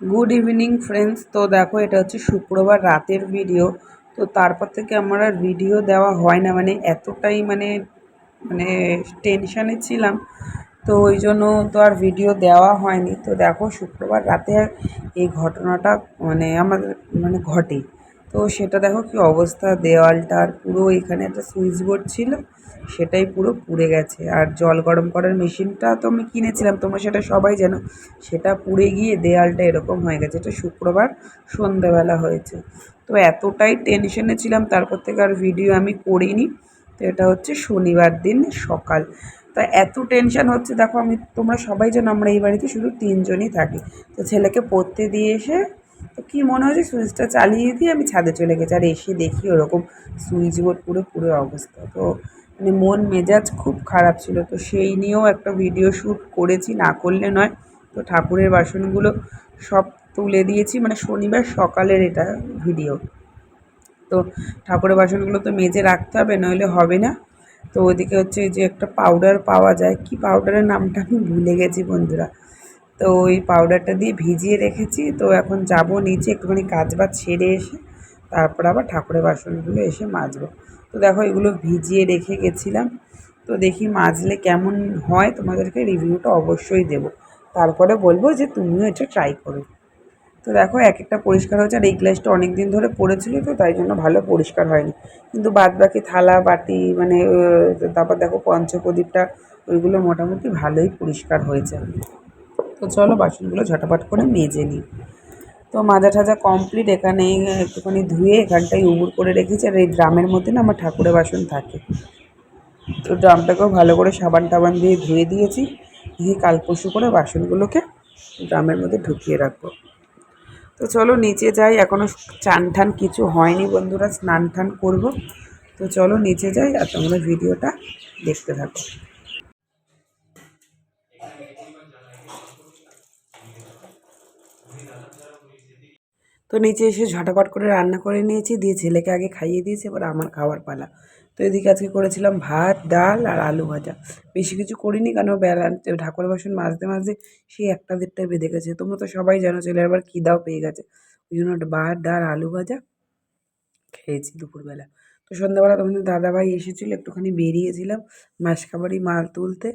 Good evening friends তো দেখো, এটা হচ্ছে শুক্রবার রাতের ভিডিও তো তারপর থেকে আমার আর ভিডিও দেওয়া হয় না মানে এতটাই মানে মানে টেনশানে ছিলাম। তো ওই জন্য তো আর ভিডিও দেওয়া হয়নি। তো দেখো, শুক্রবার রাতে এই ঘটনাটা মানে আমাদের মানে ঘটে। তো সেটা দেখো কি অবস্থা, দেওয়ালটার পুরো এখানে একটা সুইচ বোর্ড ছিল, সেটাই পুরো পুড়ে গেছে। আর জল গরম করার মেশিনটা তো আমি কিনেছিলাম, তোমরা সেটা সবাই জানো, সেটা পুড়ে গিয়ে দেয়ালটা এরকম হয়ে গেছে। এটা শুক্রবার সন্ধ্যাবেলা হয়েছে। তো এতটাই টেনশনে ছিলাম, তারপর থেকে আর ভিডিও আমি করিনি। তো এটা হচ্ছে শনিবার দিন সকাল। তা এত টেনশন হচ্ছে, দেখো আমি, তোমরা সবাই জানো আমরা এই বাড়িতে শুধু তিনজনই থাকি। তো ছেলেকে পড়তে দিয়ে এসে তো কী মনে হয়েছে? সুইচটা চালিয়ে দিয়ে আমি ছাদে চলে গেছি। আর এসে দেখি ওরকম সুইচ বোর্ড পুরো পুরো অবস্থা। তো মানে মন, মেজাজ খুব খারাপ ছিল। তো সেই নিয়েও একটা ভিডিও শ্যুট করেছি, না করলে নয়। তো ঠাকুরের বাসনগুলো সব তুলে দিয়েছি। মানে শনিবার সকালের এটা ভিডিও। তো ঠাকুরের বাসনগুলো তো মেজে রাখতে হবে, নইলে হবে না। তো ওইদিকে হচ্ছে যে একটা পাউডার পাওয়া যায়। কি পাউডারের নামটা আমি ভুলে গেছি বন্ধুরা। তো ওই পাউডারটা দিয়ে ভিজিয়ে রেখেছি। তো এখন যাব নিচে, একটুখানি কাজ বাজ সেরে এসে তারপর আবার ঠাকুরের বাসনগুলো এসে মাজবো। তো দেখো এগুলো ভিজিয়ে রেখে গেছিলাম। তো দেখি মাজলে কেমন হয়, তোমাদেরকে রিভিউটা অবশ্যই দেব। তারপরে বলব যে তুমিও এটা ট্রাই করো। তো দেখো এক একটা পরিষ্কার হয়েছে, আর এই গ্লাসটা অনেক দিন ধরে পড়েছিল তো, তাই জন্য ভালো পরিষ্কার হয়নি। কিন্তু বাদ বাকি থালা, বাটি মানে তারপর দেখো পঞ্চপ্রদীপটা, ওইগুলো মোটামুটি ভালোই পরিষ্কার হয়েছে। তো চলো বাসনগুলো ঝটাপট করে মেজে নিই। তো মাজা ঠাজা কমপ্লিট এখানে একটুখানি ধুয়ে এখানটায় উবুর করে রেখেছি আর এই ড্রামের মধ্যে না আমার ঠাকুরের বাসন থাকে। তো ড্রামটাকেও ভালো করে সাবান টাবান দিয়ে ধুয়ে দিয়েছি, দিয়ে কাল পরশু করে বাসনগুলোকে ড্রামের মধ্যে ঢুকিয়ে রাখব। তো চলো নিচে যাই এখনও চান ঠান কিছু হয়নি বন্ধুরা, স্নান টান করব। তো চলো নিচে যাই আর তোমরা ভিডিওটা দেখতে থাকো। তো নিচে এসে ঝটাপট করে রান্না করে নিয়েছি, দিয়ে ছেলেকে আগে খাইয়ে দিয়েছি, এবার আমার খাওয়ার পালা। তো এদিকে আজকে করেছিলাম ভাত, ডাল আর আলু ভাজা। বেশি কিছু করিনি কেন? বেলা, ঠাকুর বাসন মাজতে মাজতে সেই একটা দেড়টায় বেঁধে গেছে। তোমরা তো সবাই জানো ছেলের আবার খিদাও পেয়ে গেছে। ওই জন্য ভাত, ডাল, আলু ভাজা খেয়েছি দুপুরবেলা। তো সন্ধ্যাবেলা তোমাদের দাদাভাই এসেছিল, একটুখানি বেরিয়েছিলাম মাসকাবাড়ি মাল তুলতে।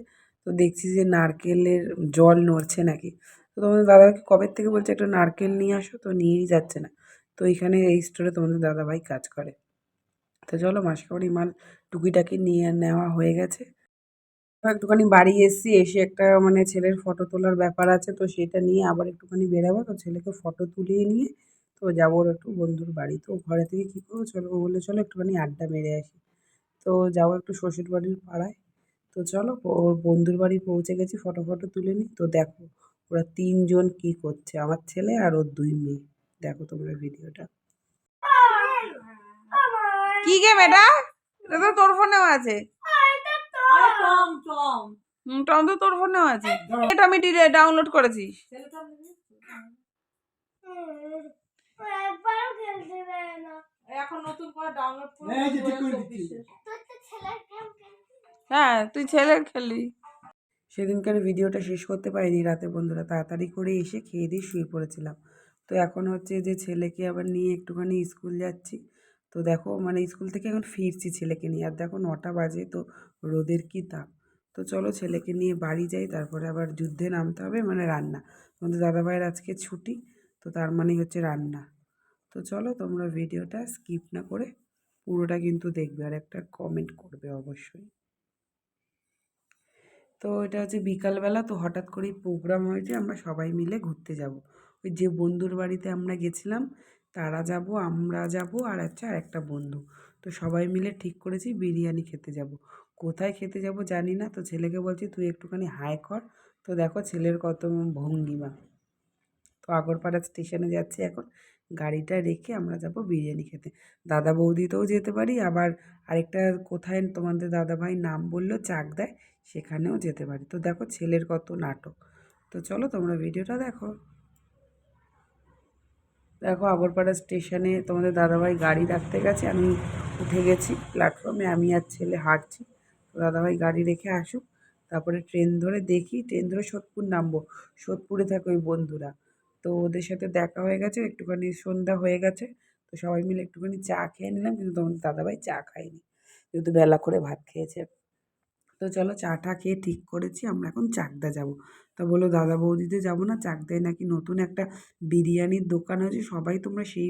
তো দেখছি যে নারকেলের জল নড়ছে নাকি। তো তোমাদের দাদাভাইকে কবের থেকে বলছে একটা নারকেল নিয়ে আসো? তো নিয়েই যাচ্ছে না। তো এইখানে এই স্টোরে তোমাদের দাদাভাই কাজ করে। তো চলো মাসকাবাড়ি মাল টুকিটাকি নিয়ে নেওয়া হয়ে গেছে। একটুখানি বাড়ি এসছি, এসে একটা মানে ছেলের ফটো তোলার ব্যাপার আছে, তো সেটা নিয়ে আবার একটুখানি বেরাবো। তো ছেলেকে ফটো তুলিয়ে নিয়ে তো যাব একটু বন্ধুর বাড়ি। তো ঘরে থেকে কী করব? চলো বললে, চলো একটুখানি আড্ডা মেরে আসি। তো যাব একটু শ্বশুর বাড়ির পাড়ায়। তো চলো, ওর বন্ধুর বাড়ি পৌঁছে গেছি ফটো ফটো তুলে নিই। তো দেখো ওরা তিনজন কি করছে? আমার ছেলে আর ওর দুই মেয়ে। দেখো তোমরা ভিডিওটা। কি গেম এটা এটা তো তোর ফোনেও আছে। টম তো তোর ফোনেও আছে। এটা আমি ডাউনলোড করেছি। এখন নতুন করে ডাউনলোড করে। হ্যাঁ তুই ছেলের খেলি। সেদিনকার ভিডিওটা শেষ করতে পারিনি রাতে বন্ধুরা, তাড়াতাড়ি করে এসে খেয়ে দিয়ে শুয়ে পড়েছিলাম। তো এখন হচ্ছে যে ছেলেকে আবার নিয়ে একটুখানি স্কুল যাচ্ছি। তো দেখো মানে স্কুল থেকে এখন ফিরছি ছেলেকে নিয়ে। আর দেখো নটা বাজে, তো রোদের কী তাপ। তো চলো ছেলেকে নিয়ে বাড়ি যাই, তারপরে আবার যুদ্ধে নামতে হবে মানে রান্না। আমাদের দাদাভাইয়ের আজকে ছুটি, তো তার মানেই হচ্ছে রান্না। তো চলো তোমরা ভিডিওটা স্কিপ না করে পুরোটা কিন্তু দেখবে আর একটা কমেন্ট করবে অবশ্যই। তো এটা হচ্ছে বিকালবেলা তো হঠাৎ করেই প্রোগ্রাম হয়েছে আমরা সবাই মিলে ঘুরতে যাব। ওই যে বন্ধুর বাড়িতে আমরা গেছিলাম, তারা যাব, আমরা যাব আর হচ্ছে আর একটা বন্ধু। তো সবাই মিলে ঠিক করেছি বিরিয়ানি খেতে যাব। কোথায় খেতে যাব জানি না, তো ছেলেকে বলছি তুই একটুখানি হাই কর। তো দেখো ছেলের কত ভঙ্গিমা। তো আগরপাড়া স্টেশনে যাচ্ছি এখন। গাড়িটা রেখে আমরা যাব বিরিয়ানি খেতে। দাদা বৌদিতেও যেতে পারি, আবার আরেকটা কোথায় তোমাদের দাদাভাই নাম বলল চাক দেয় সেখানেও যেতে পারি। তো দেখো ছেলের কত নাটক। তো চলো তোমরা ভিডিওটা দেখো। দেখো আগরপাড়া স্টেশনে তোমাদের দাদাভাই গাড়ি রাখতে গেছে, আমি উঠে গেছি প্ল্যাটফর্মে, আমি আর ছেলে হাঁটছি। তো দাদাভাই গাড়ি রেখে আসুক, তারপরে ট্রেন ধরে দেখি, ট্রেন ধরে সোদপুর নামবো। সোদপুরে থাকে ওই বন্ধুরা। তো ওদের সাথে দেখা হয়ে গেছে, একটুখানি সন্ধ্যা হয়ে গেছে। তো সবাই মিলে একটুখানি চা খেয়ে নিলাম, কিন্তু তোমাদের দাদাভাই চা খায়নি। যেহেতু বেলা করে ভাত খেয়েছে। তো চলো চাটা খেয়ে ঠিক করেছি, আমরা এখন চাকদা যাব। তা বলো দাদা বৌদিতে যাব না? চাকদায় নাকি নতুন একটা বিরিয়ানির দোকান আছে সবাই তোমরা সেই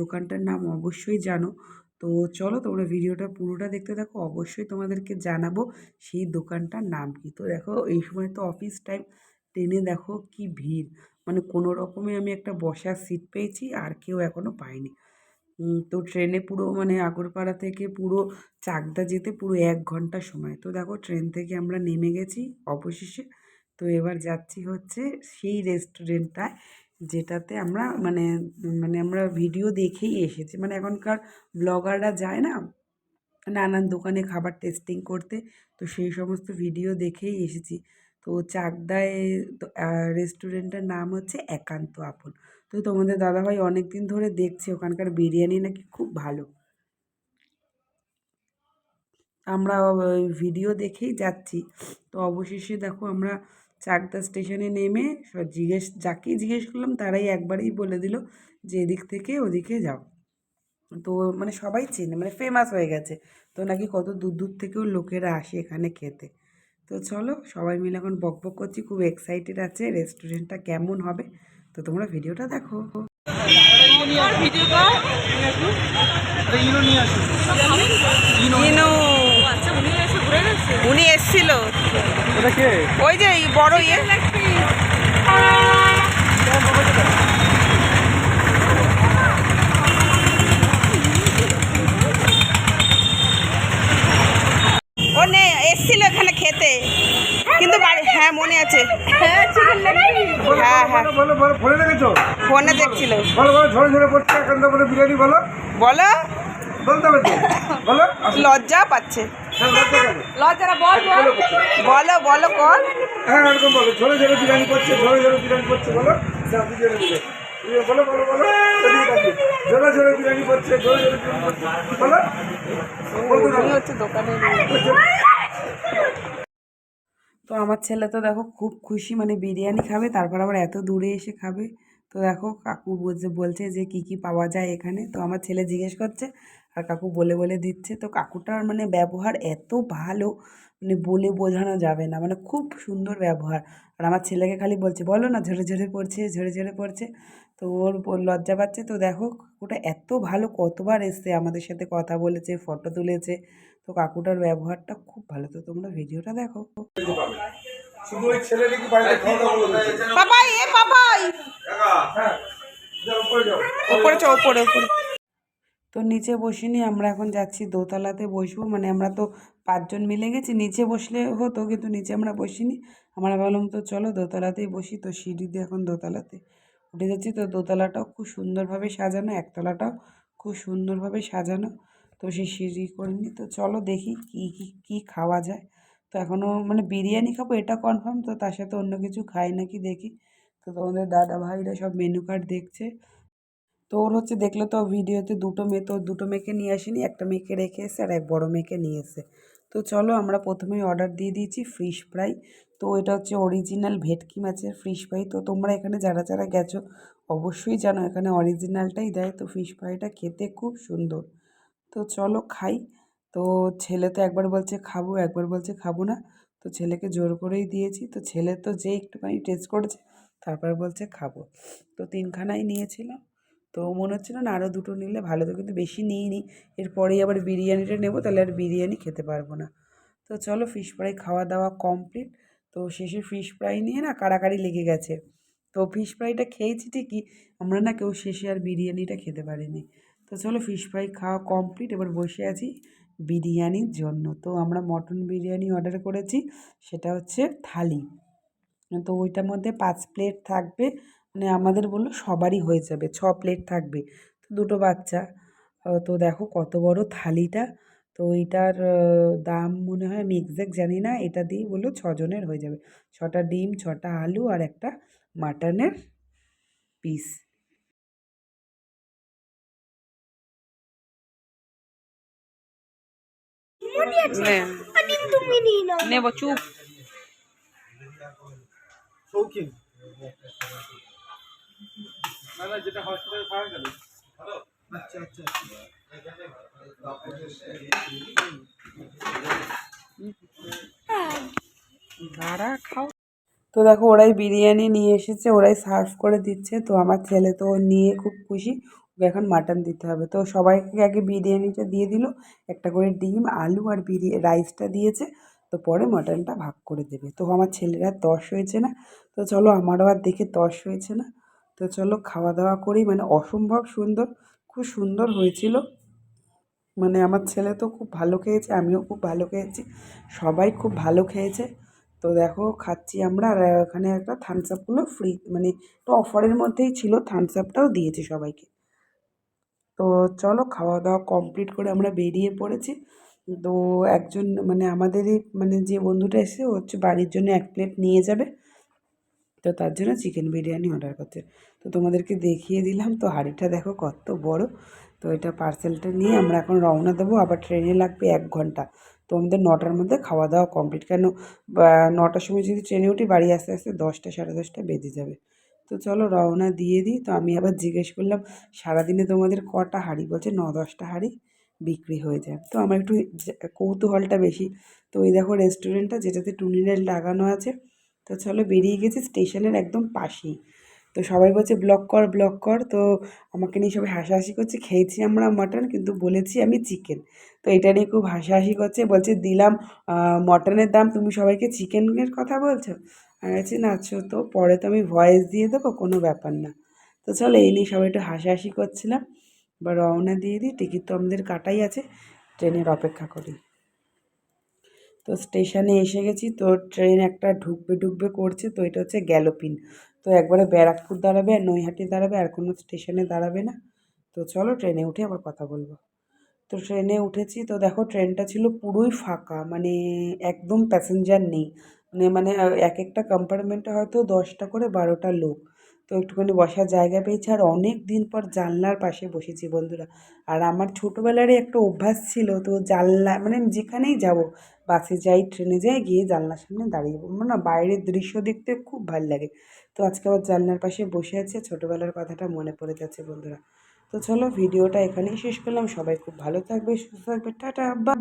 দোকানটার নাম অবশ্যই জানো। তো চলো তোমরা ভিডিওটা পুরোটা দেখতে থাকো, অবশ্যই তোমাদেরকে জানাব সেই দোকানটার নাম কি। তো দেখো এই সময় তো অফিস টাইম ট্রেনে দেখো কি ভিড়। মানে কোনো রকমে আমি একটা বসার সিট পেয়েছি, আর কেউ এখনও পাইনি তো ট্রেনে পুরো মানে আগরপাড়া থেকে পুরো চাকদা যেতে পুরো এক ঘণ্টা সময়। তো দেখো ট্রেন থেকে আমরা নেমে গেছি অবশেষে। তো এবার যাচ্ছি হচ্ছে সেই রেস্টুরেন্টটায় যেটাতে আমরা মানে মানে আমরা ভিডিও দেখেই এসেছি। মানে এখনকার ব্লগাররা যায় না, নানান দোকানে খাবার টেস্টিং করতে। তো সেই সমস্ত ভিডিও দেখেই এসেছি। তো চাকদায় রেস্টুরেন্টের নাম হচ্ছে একান্ত আপন। তো তোমাদের দাদাভাই অনেক দিন ধরে দেখছে ওখানকার বিরিয়ানি নাকি খুব ভালো। আমরা ভিডিও দেখেই যাচ্ছি। তো অবশেষে দেখো আমরা চাকদা স্টেশনে নেমে জিজ্ঞেস, যাকেই জিজ্ঞেস করলাম তারাই একবারেই বলে দিল যে এদিক থেকে ওদিকে যাও। তো মানে সবাই চেনে মানে ফেমাস হয়ে গেছে। তো নাকি কত দূর দূর থেকেও লোকেরা আসে এখানে খেতে। তো চলো সবাই মিলে এখন বক বক করছি খুব এক্সাইটেড আছে রেস্টুরেন্টটা কেমন হবে? তো তোমরা ভিডিওটা দেখো। ইনো। উনি এসছিল। ওই যে এই বড় ইয়ে। ও নে এসছিল এখানে খেতে। কিন্তু বাড়ি হ্যাঁ মনে আছে। হ্যাঁ হ্যাঁ। বলো বলো বলো ফোনে রেখেছো ফোনে দেখছিল। বলো। বলো ঝরে ঝরে পড়ছে একান্ত বলে বিরিয়ানি বলো বলো বলতে হবে বলো লজ্জা পাচ্ছে। হ্যাঁ? লজ্জারা বল। বল বলো বলো। কল হ্যাঁ এরকম বলো। ঝরে ঝরে বিরিয়ানি করছে ঝরে ঝরে বিরিয়ানি করছে বলো। তো আমার ছেলে তো দেখো খুব খুশি মানে বিরিয়ানি খাবে, তারপর আবার এত দূরে এসে খাবে। তো দেখো কাকু বলছে যে কি কি পাওয়া যায় এখানে। তো আমার ছেলে জিজ্ঞেস করছে, আর কাকু বলে বলে দিচ্ছে। তো কাকুটার মানে ব্যবহার এত ভালো মানে বলে বোঝানো যাবে না মানে খুব সুন্দর ব্যবহার। আর আমার ছেলেকে খালি বলছে, বলো না, ঝরে ঝরে পড়ছে, ঝরে ঝরে পড়ছে। তো ওর লজ্জা পাচ্ছে তো দেখো কাকুটা এত ভালো কতবার এসছে আমাদের সাথে কথা বলেছে ফটো তুলেছে। তো কাকুটার ব্যবহারটা খুব ভালো। তো তোমরা ভিডিওটা দেখো। শুধু ওই ছেলে নাকি বাইরে খাওয়া দাওয়া বলেছে পাপাই এ পাপাই! হ্যাঁ যাও উপরে যাও। ওপরে চ ওপরে ওপরে তো নিচে বসিনি আমরা এখন যাচ্ছি দোতলাতে বসবো। মানে আমরা তো পাঁচজন মিলে গেছি নিচে বসলে হতো কিন্তু নিচে আমরা বসিনি। আমরা ভাবলাম তো চলো দোতলাতেই বসি। তো সিঁড়ি দিয়ে এখন দোতলাতে উঠে যাচ্ছি তো দোতলাটাও খুব সুন্দরভাবে সাজানো, একতলাটাও খুব সুন্দরভাবে সাজানো। তো সেই সিঁড়ি করিনি তো চলো দেখি কী কী কী খাওয়া যায়। তো এখনও মানে বিরিয়ানি খাব, এটা কনফার্ম তো তার সাথে অন্য কিছু খাই নাকি দেখি। তো তোমাদের দাদা ভাইরা সব মেনু কার্ড দেখছে। তো ওর হচ্ছে দেখলে তো ভিডিওতে দুটো মেয়ে, তো দুটো মেয়েকে নিয়ে আসেনি, একটা মেয়েকে রেখে এসে আর এক বড় মেয়েকে নিয়ে এসে তো চলো আমরা প্রথমেই অর্ডার দিয়ে দিয়েছি ফিশ ফ্রাই তো এটা হচ্ছে অরিজিনাল ভেটকি মাছের ফিশ ফ্রাই তো তোমরা এখানে যারা যারা গেছো অবশ্যই জানো এখানে অরিজিনালটাই দেয়। তো ফিশ ফ্রাইটা খেতে খুব সুন্দর। তো চলো খাই। তো ছেলে তো একবার বলছে খাব, একবার বলছে খাব না। তো ছেলেকে জোর করেই দিয়েছি। তো ছেলে তো যে একটুখানি টেস্ট করেছে, তারপর বলছে খাব। তো তিনখানাই নিয়েছিলাম। তো মনে হচ্ছিল না আরও দুটো নিলে ভালো হতো কিন্তু বেশি নিইনি। এরপরেই আবার বিরিয়ানিটা নেব, তাহলে আর বিরিয়ানি খেতে পারব না। তো চলো ফিশ ফ্রাই খাওয়া দাওয়া কমপ্লিট তো শেষে ফিশ ফ্রাই নিয়ে না কাড়াকাড়ি লেগে গেছে। তো ফিশ ফ্রাইটা খেয়েছি ঠিকই, আমরা না কেউ শেষে আর বিরিয়ানিটা খেতে পারিনি। তো চলো ফিশ ফ্রাই খাওয়া কমপ্লিট এবার বসে আছি বিরিয়ানির জন্য। তো আমরা মটন বিরিয়ানি অর্ডার করেছি, সেটা হচ্ছে থালি। তো ওইটার মধ্যে পাঁচ প্লেট থাকবে। মানে আমাদের বলল সবারই হয়ে যাবে ছ প্লেট থাকবে। তো দুটো বাচ্চা তো দেখো কত বড় থালিটা। তো এইটার আহ, দাম মনে হয় আমি এক্স্যাক্ট জানি না এটা দিয়ে বলল ছজনের হয়ে যাবে। ছটা ডিম ছটা আলু আর একটা মাটনের পিস নেব চুপ। শৌখিন না না যেটা হসপিটালে পাওয়া গেল। আচ্ছা আচ্ছা ভাড়া খাও। তো দেখো ওরাই বিরিয়ানি নিয়ে এসেছে ওরাই সার্ভ করে দিচ্ছে। তো আমার ছেলে তো নিয়ে খুব খুশি ওকে এখন মাটন দিতে হবে। তো সবাইকে আগে বিরিয়ানিটা দিয়ে দিল একটা করে ডিম আলু আর বিরিয়া রাইসটা দিয়েছে। তো পরে মাটনটা ভাগ করে দেবে। তো আমার ছেলের আর তস হয়েছে না। তো চলো আমারও আর দেখে তস হয়েছে না। তো চলো খাওয়া দাওয়া করি। মানে অসম্ভব সুন্দর, খুব সুন্দর হয়েছিল। মানে আমার ছেলে তো খুব ভালো খেয়েছে, আমিও খুব ভালো খেয়েছি, সবাই খুব ভালো খেয়েছে। তো দেখো খাচ্ছি আমরা, আর ওখানে একটা থামস আপগুলো ফ্রি মানে একটু অফারের মধ্যেই ছিল থামস আপটাও দিয়েছে সবাইকে। তো চলো খাওয়া দাওয়া কমপ্লিট করে আমরা বেরিয়ে পড়েছি। তো একজন মানে আমাদেরই মানে যে বন্ধুটা এসে হচ্ছে বাড়ির জন্য এক প্লেট নিয়ে যাবে। তো তার জন্য চিকেন বিরিয়ানি অর্ডার করছে। তো তোমাদেরকে দেখিয়ে দিলাম। তো হাঁড়িটা দেখো কত বড়। তো এটা পার্সেলটা নিয়ে আমরা এখন রওনা দেবো। আবার ট্রেনে লাগবে এক ঘণ্টা। তো আমাদের নটার মধ্যে খাওয়া দাওয়া কমপ্লিট কেন নটার সময় যদি ট্রেনে উঠি, বাড়ি আসতে আসতে দশটা, সাড়ে দশটা বেজে যাবে। তো চলো রওনা দিয়ে দিই। তো আমি আবার জিজ্ঞেস করলাম, সারাদিনে তোমাদের কটা হাঁড়ি? বলছে, ন, দশটা হাঁড়ি বিক্রি হয়ে যায়। তো আমার একটু কৌতূহলটা বেশি। তো ওই দেখো রেস্টুরেন্টটা যেটাতে টুনি লাইট লাগানো আছে। তো চলো বেরিয়ে গেছি স্টেশনের একদম পাশেই। তো সবাই বলছে, ব্লক কর ব্লক কর। তো আমাকে নিয়ে সবাই হাসাহাসি করছে। খেয়েছি আমরা মাটন, কিন্তু বলেছি আমি চিকেন। তো এটা নিয়ে খুব হাসাহাসি করছে, বলছে, দিলাম মটনের দাম, তুমি সবাইকে চিকেনের কথা বলছো? আমি বলছি, না আচ্ছা তো পরে তো আমি ভয়েস দিয়ে দেবো, কোনো ব্যাপার না। তো চলো, এই নিয়ে সবাই একটু হাসাহাসি করছিলাম। বা রওনা দিয়ে দিই, টিকিট তো আমাদের কাটাই আছে, ট্রেনের অপেক্ষা করি। তো স্টেশনে এসে গেছি, তো ট্রেন একটা ঢুকবে ঢুকবে করছে, তো এটা হচ্ছে গ্যালোপিন। তো একবারে ব্যারাকপুর দাঁড়াবে আর নৈহাটি দাঁড়াবে আর কোনো স্টেশনে দাঁড়াবে না। তো চলো ট্রেনে উঠে আবার কথা বলব। তো ট্রেনে উঠেছি তো দেখো ট্রেনটা ছিল পুরোই ফাঁকা মানে একদম প্যাসেঞ্জার নেই। মানে মানে এক একটা কম্পার্টমেন্টে হয়তো দশটা করে বারোটা লোক। তো একটুখানি বসার জায়গা পেয়েছি আর অনেক দিন পর জানলার পাশে বসেছি বন্ধুরা। আর আমার ছোটোবেলারই একটা অভ্যাস ছিল তো জানলা মানে যেখানেই যাব, বাসে যাই, ট্রেনে যাই, গিয়ে জানলার সামনে দাঁড়িয়ে পড়ব। আমার না বাইরের দৃশ্য দেখতে খুব ভালো লাগে। তো আজকে আবার জানলার পাশে বসে আছে ছোটোবেলার কথাটা মনে পড়ে যাচ্ছে বন্ধুরা। তো চলো ভিডিওটা এখানেই শেষ করলাম। সবাই খুব ভালো থাকবে, সুস্থ থাকবে। টাটা, বা